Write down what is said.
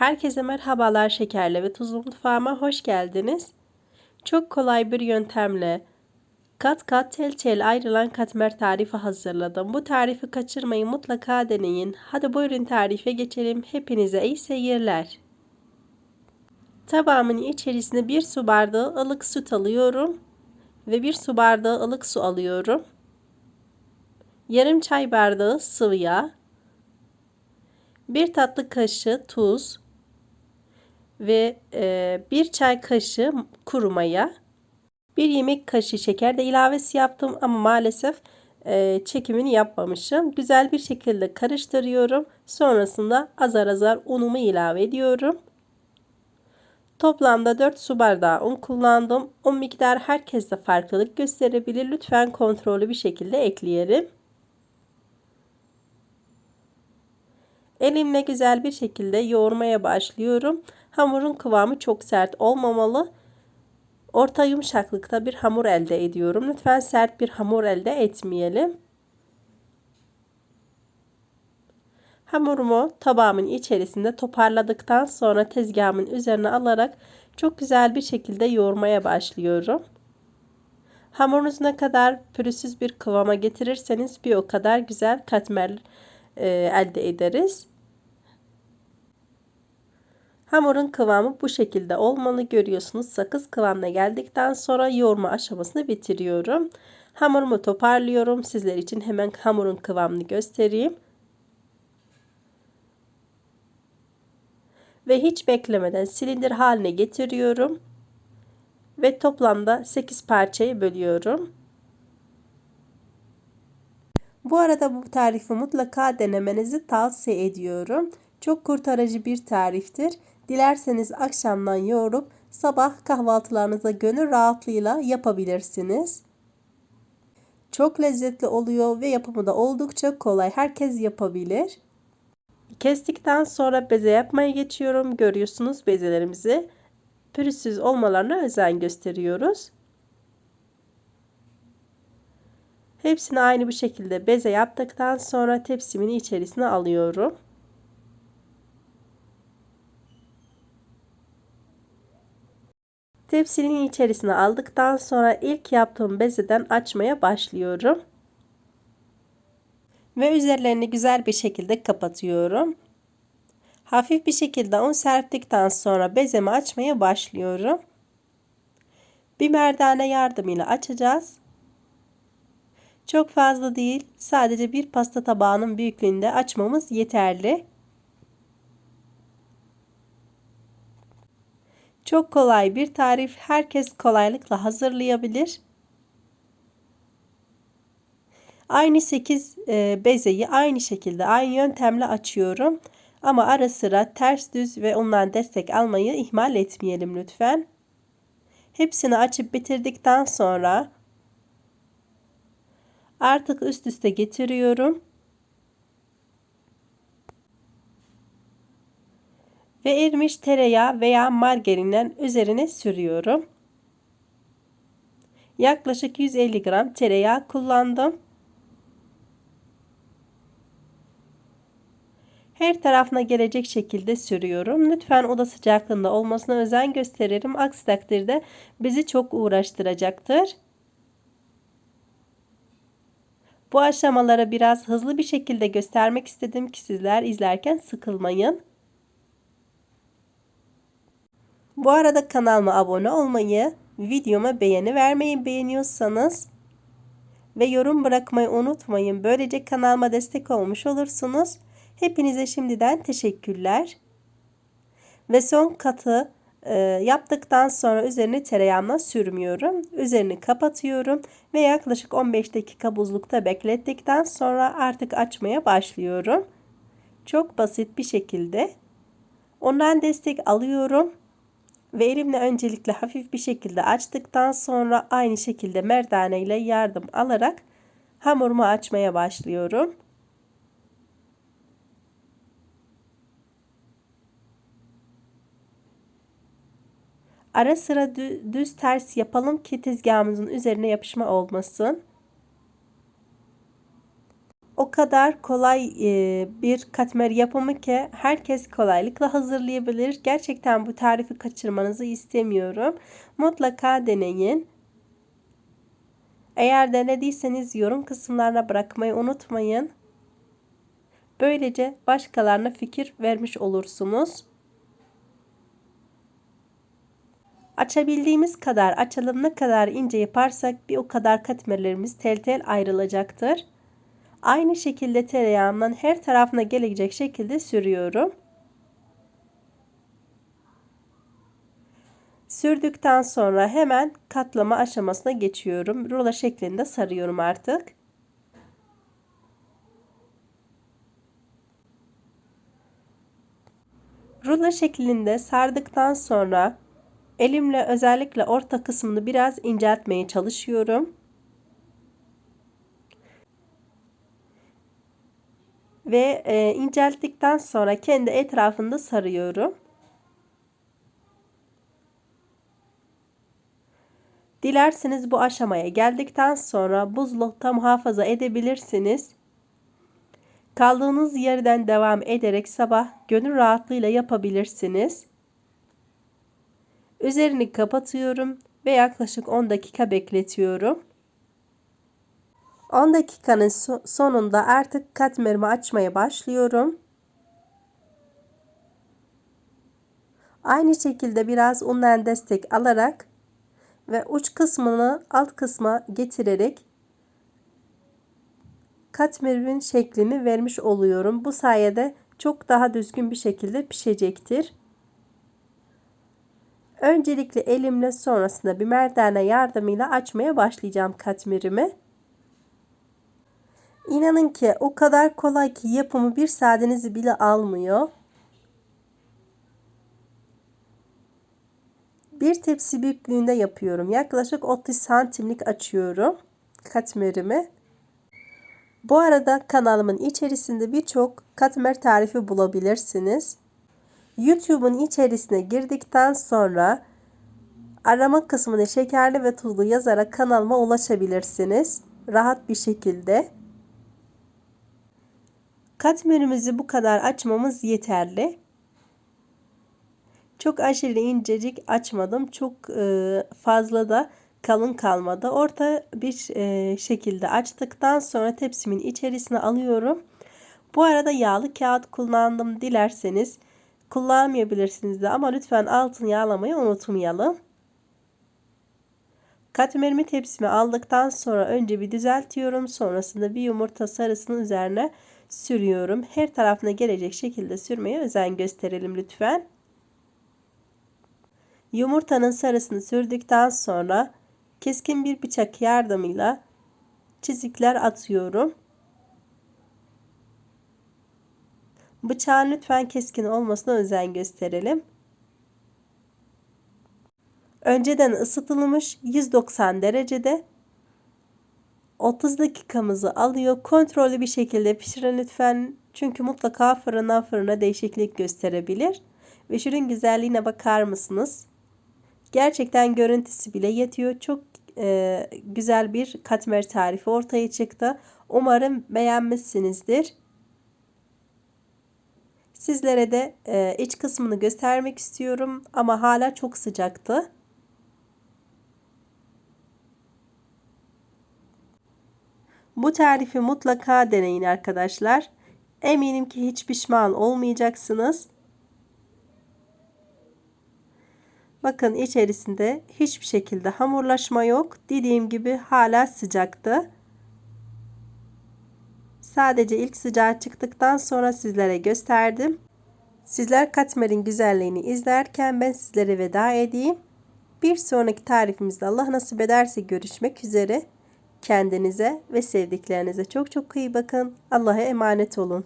Herkese merhabalar şekerli ve tuzlu mutfağıma hoş geldiniz. Çok kolay bir yöntemle kat kat tel tel ayrılan katmer tarifi hazırladım. Bu tarifi kaçırmayın mutlaka deneyin. Hadi buyurun tarife geçelim. Hepinize iyi seyirler. Tabağımın içerisine bir su bardağı ılık süt alıyorum. Ve bir su bardağı ılık su alıyorum. Yarım çay bardağı sıvı yağ. Bir tatlı kaşığı tuz, ve e, bir çay kaşığı kuru maya, bir yemek kaşığı şeker de ilavesi yaptım ama maalesef e, çekimini yapmamışım. Güzel bir şekilde karıştırıyorum. Sonrasında azar azar unumu ilave ediyorum. Toplamda 4 su bardağı un kullandım. Un miktarı herkeste farklılık gösterebilir. Lütfen kontrollü bir şekilde ekleyelim. Elimle güzel bir şekilde yoğurmaya başlıyorum. Hamurun kıvamı çok sert olmamalı. Orta yumuşaklıkta bir hamur elde ediyorum. Lütfen sert bir hamur elde etmeyelim. Hamurumu tabağımın içerisinde toparladıktan sonra tezgahımın üzerine alarak çok güzel bir şekilde yoğurmaya başlıyorum. Hamurunuzu ne kadar pürüzsüz bir kıvama getirirseniz bir o kadar güzel katmer e, elde ederiz. Hamurun kıvamı bu şekilde olmalı görüyorsunuz. Sakız kıvamına geldikten sonra yoğurma aşamasını bitiriyorum. Hamurumu toparlıyorum. Sizler için hemen hamurun kıvamını göstereyim. Ve hiç beklemeden silindir haline getiriyorum. Ve toplamda 8 parçayı bölüyorum. Bu arada bu tarifi mutlaka denemenizi tavsiye ediyorum. Çok kurtarıcı bir tariftir. Dilerseniz akşamdan yoğurup sabah kahvaltılarınıza gönül rahatlığıyla yapabilirsiniz. Çok lezzetli oluyor ve yapımı da oldukça kolay. Herkes yapabilir. Kestikten sonra beze yapmaya geçiyorum. Görüyorsunuz bezelerimizi. Pürüzsüz olmalarına özen gösteriyoruz. Hepsini aynı bu şekilde beze yaptıktan sonra tepsimin içerisine alıyorum. Tepsinin içerisine aldıktan sonra ilk yaptığım bezeden açmaya başlıyorum. Ve üzerlerini güzel bir şekilde kapatıyorum. Hafif bir şekilde un serptikten sonra bezemi açmaya başlıyorum. Bir merdane yardımıyla açacağız. Çok fazla değil, sadece bir pasta tabağının büyüklüğünde açmamız yeterli. Çok kolay bir tarif. Herkes kolaylıkla hazırlayabilir. Aynı 8 e, bezeyi aynı şekilde aynı yöntemle açıyorum. Ama ara sıra ters düz ve ondan destek almayı ihmal etmeyelim lütfen. Hepsini açıp bitirdikten sonra artık üst üste getiriyorum. Ve erimiş tereyağı veya margarinden üzerine sürüyorum. Yaklaşık 150 gram tereyağı kullandım. Her tarafına gelecek şekilde sürüyorum. Lütfen oda sıcaklığında olmasına özen gösteririm. Aksi takdirde bizi çok uğraştıracaktır. Bu aşamaları biraz hızlı bir şekilde göstermek istedim ki sizler izlerken sıkılmayın. Bu arada kanalıma abone olmayı, videoma beğeni vermeyi beğeniyorsanız ve yorum bırakmayı unutmayın. Böylece kanalıma destek olmuş olursunuz. Hepinize şimdiden teşekkürler. Ve son katı e, yaptıktan sonra üzerine tereyağımla sürmüyorum. Üzerini kapatıyorum ve yaklaşık 15 dakika buzlukta beklettikten sonra artık açmaya başlıyorum. Çok basit bir şekilde. Ondan destek alıyorum. Ve elimle öncelikle hafif bir şekilde açtıktan sonra aynı şekilde merdane ile yardım alarak hamurumu açmaya başlıyorum. Ara sıra düz ters yapalım ki tezgahımızın üzerine yapışma olmasın. O kadar kolay e, bir katmer yapımı ki herkes kolaylıkla hazırlayabilir. Gerçekten bu tarifi kaçırmanızı istemiyorum. Mutlaka deneyin. Eğer denediyseniz yorum kısımlarına bırakmayı unutmayın. Böylece başkalarına fikir vermiş olursunuz. Açabildiğimiz kadar açalım ne kadar ince yaparsak bir o kadar katmerlerimiz tel tel ayrılacaktır. Aynı şekilde tereyağımdan her tarafına gelecek şekilde sürüyorum. Sürdükten sonra hemen katlama aşamasına geçiyorum. Rulo şeklinde sarıyorum artık. Rulo şeklinde sardıktan sonra elimle özellikle orta kısmını biraz inceltmeye çalışıyorum. Ve e, incelttikten sonra kendi etrafında sarıyorum. Dilerseniz bu aşamaya geldikten sonra buzlukta muhafaza edebilirsiniz. Kaldığınız yerden devam ederek sabah gönül rahatlığıyla yapabilirsiniz. Üzerini kapatıyorum ve yaklaşık 10 dakika bekletiyorum. 10 dakikanın sonunda artık katmerimi açmaya başlıyorum. Aynı şekilde biraz undan destek alarak ve uç kısmını alt kısma getirerek katmerimin şeklini vermiş oluyorum. Bu sayede çok daha düzgün bir şekilde pişecektir. Öncelikle elimle sonrasında bir merdane yardımıyla açmaya başlayacağım katmerimi. İnanın ki o kadar kolay ki yapımı bir saatinizi bile almıyor. Bir tepsi büyüklüğünde yapıyorum. Yaklaşık 30 santimlik açıyorum katmerimi. Bu arada kanalımın içerisinde birçok katmer tarifi bulabilirsiniz. YouTube'un içerisine girdikten sonra arama kısmına şekerli ve tuzlu yazarak kanalıma ulaşabilirsiniz. Rahat bir şekilde. Katmerimizi bu kadar açmamız yeterli. Çok aşırı incecik açmadım. Çok e, fazla da kalın kalmadı. Orta bir e, şekilde açtıktan sonra tepsimin içerisine alıyorum. Bu arada yağlı kağıt kullandım. Dilerseniz kullanmayabilirsiniz de ama lütfen altını yağlamayı unutmayalım. Katmerimi tepsime aldıktan sonra önce bir düzeltiyorum. Sonrasında bir yumurta sarısının üzerine sürüyorum. Her tarafına gelecek şekilde sürmeye özen gösterelim lütfen. Yumurtanın sarısını sürdükten sonra keskin bir bıçak yardımıyla çizikler atıyorum. Bıçağın lütfen keskin olmasına özen gösterelim. Önceden ısıtılmış 190 derecede 30 dakikamızı alıyor. Kontrollü bir şekilde pişirin lütfen. Çünkü mutlaka fırından fırına değişiklik gösterebilir. Ve şunun güzelliğine bakar mısınız? Gerçekten görüntüsü bile yetiyor. Çok e, güzel bir katmer tarifi ortaya çıktı. Umarım beğenmişsinizdir. Sizlere de e, iç kısmını göstermek istiyorum ama hala çok sıcaktı. Bu tarifi mutlaka deneyin arkadaşlar. Eminim ki hiç pişman olmayacaksınız. Bakın içerisinde hiçbir şekilde hamurlaşma yok. Dediğim gibi hala sıcaktı. Sadece ilk sıcağı çıktıktan sonra sizlere gösterdim. Sizler katmerin güzelliğini izlerken ben sizlere veda edeyim. Bir sonraki tarifimizde Allah nasip ederse görüşmek üzere. Kendinize ve sevdiklerinize çok çok iyi bakın. Allah'a emanet olun.